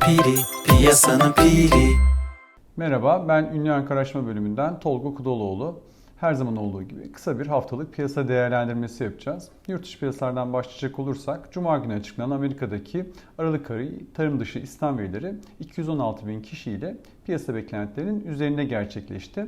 piri, piyasanın piri. Merhaba, ben Ünlü Ankaraşma bölümünden Tolga Kudoğluoğlu. Her zaman olduğu gibi kısa bir haftalık piyasa değerlendirmesi yapacağız. Yurt dışı piyasalardan başlayacak olursak, Cuma günü açıklanan Amerika'daki Aralık ayı tarım dışı istihdam verileri 216 bin kişiyle piyasa beklentilerinin üzerinde gerçekleşti.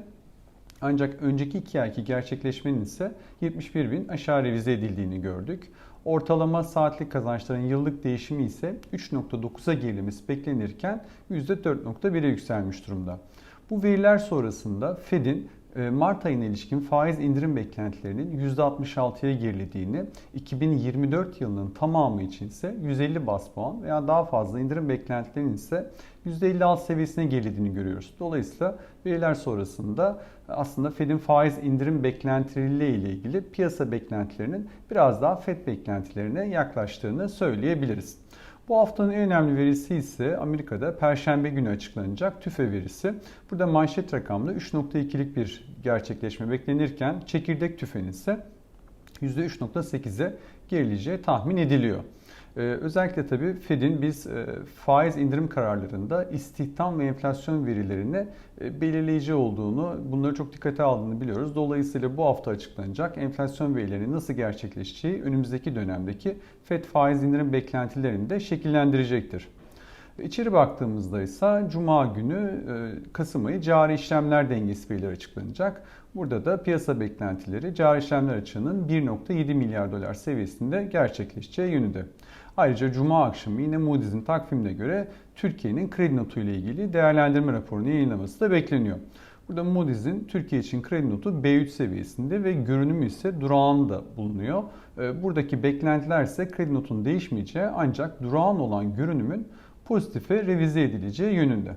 Ancak önceki iki ayki gerçekleşmenin ise 71 bin aşağı revize edildiğini gördük. Ortalama saatlik kazançların yıllık değişimi ise 3.9'a gerilemesi beklenirken %4.1'e yükselmiş durumda. Bu veriler sonrasında Fed'in Mart ayına ilişkin faiz indirim beklentilerinin %66'ya gerilediğini, 2024 yılının tamamı için ise 150 bas puan veya daha fazla indirim beklentilerinin ise %56 seviyesine gerilediğini görüyoruz. Dolayısıyla veriler sonrasında aslında Fed'in faiz indirim beklentileriyle ile ilgili piyasa beklentilerinin biraz daha Fed beklentilerine yaklaştığını söyleyebiliriz. Bu haftanın en önemli verisi ise Amerika'da Perşembe günü açıklanacak tüfe verisi. Burada manşet rakamda 3.2'lik bir gerçekleşme beklenirken çekirdek tüfenin ise %3.8'e gerileyeceği tahmin ediliyor. Ee, özellikle tabii Fed'in biz e, faiz indirim kararlarında istihdam ve enflasyon verilerini e, belirleyici olduğunu, bunları çok dikkate aldığını biliyoruz. Dolayısıyla bu hafta açıklanacak enflasyon verilerinin nasıl gerçekleşeceği önümüzdeki dönemdeki Fed faiz indirim beklentilerini de şekillendirecektir. İçeri baktığımızda ise Cuma günü e, Kasım ayı cari işlemler dengesi verileri açıklanacak. Burada da piyasa beklentileri cari işlemler açığının 1.7 milyar dolar seviyesinde gerçekleşeceği yönünde. Ayrıca Cuma akşamı yine Moody's'in takvimine göre Türkiye'nin kredi notu ile ilgili değerlendirme raporunu yayınlaması da bekleniyor. Burada Moody's'in Türkiye için kredi notu B3 seviyesinde ve görünümü ise durağında bulunuyor. E, buradaki beklentiler ise kredi notun değişmeyeceği ancak durağan olan görünümün pozitife revize edileceği yönünde.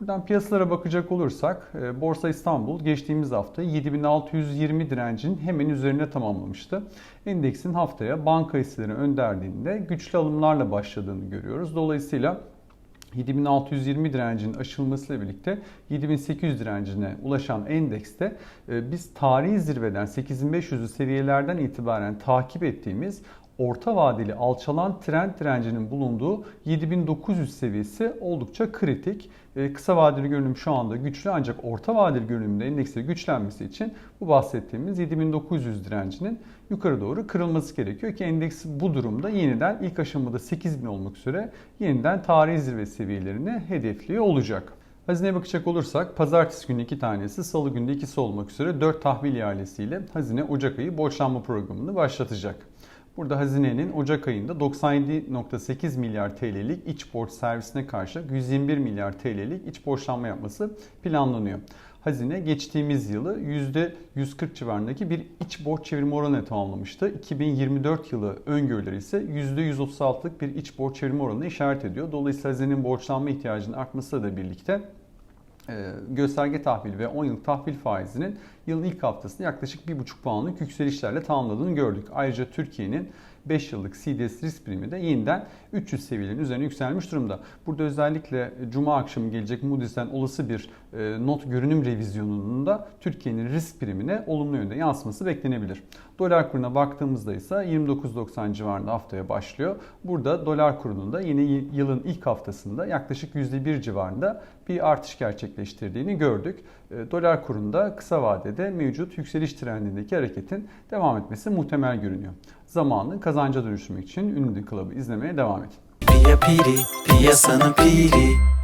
Buradan piyasalara bakacak olursak e, Borsa İstanbul geçtiğimiz hafta 7620 direncin hemen üzerine tamamlamıştı. Endeksin haftaya banka hisseleri önderliğinde güçlü alımlarla başladığını görüyoruz. Dolayısıyla 7620 direncinin aşılmasıyla birlikte 7800 direncine ulaşan endekste e, biz tarihi zirveden 8500'lü seviyelerden itibaren takip ettiğimiz orta vadeli alçalan trend direncinin bulunduğu 7900 seviyesi oldukça kritik. Ee, kısa vadeli görünüm şu anda güçlü ancak orta vadeli görünümde endeksin güçlenmesi için bu bahsettiğimiz 7900 direncinin yukarı doğru kırılması gerekiyor ki endeks bu durumda yeniden ilk aşamada 8000 olmak üzere yeniden tarihi zirve seviyelerini hedefliyor olacak. Hazineye bakacak olursak pazartesi günü iki tanesi, salı günü ikisi olmak üzere 4 tahvil ihalesiyle Hazine Ocak ayı borçlanma programını başlatacak. Burada hazinenin Ocak ayında 97.8 milyar TL'lik iç borç servisine karşı 121 milyar TL'lik iç borçlanma yapması planlanıyor. Hazine geçtiğimiz yılı %140 civarındaki bir iç borç çevirme oranı tamamlamıştı. 2024 yılı öngörüleri ise %136'lık bir iç borç çevirme oranını işaret ediyor. Dolayısıyla hazinenin borçlanma ihtiyacının artmasıyla da birlikte gösterge tahvil ve 10 yıllık tahvil faizinin yılın ilk haftasında yaklaşık 1,5 puanlık yükselişlerle tamamladığını gördük. Ayrıca Türkiye'nin 5 yıllık CDS risk primi de yeniden 300 seviyelerin üzerine yükselmiş durumda. Burada özellikle Cuma akşamı gelecek Moody's'ten olası bir e, not görünüm revizyonunun da Türkiye'nin risk primine olumlu yönde yansıması beklenebilir. Dolar kuruna baktığımızda ise 29.90 civarında haftaya başlıyor. Burada dolar kurunun da yeni yılın ilk haftasında yaklaşık %1 civarında bir artış gerçekleştirdiğini gördük. E, dolar kurunda kısa vadede mevcut yükseliş trendindeki hareketin devam etmesi muhtemel görünüyor. Zamanı kazanca dönüştürmek için Ünlü Club'ı izlemeye devam edin. Piya piri, piyasanın piri.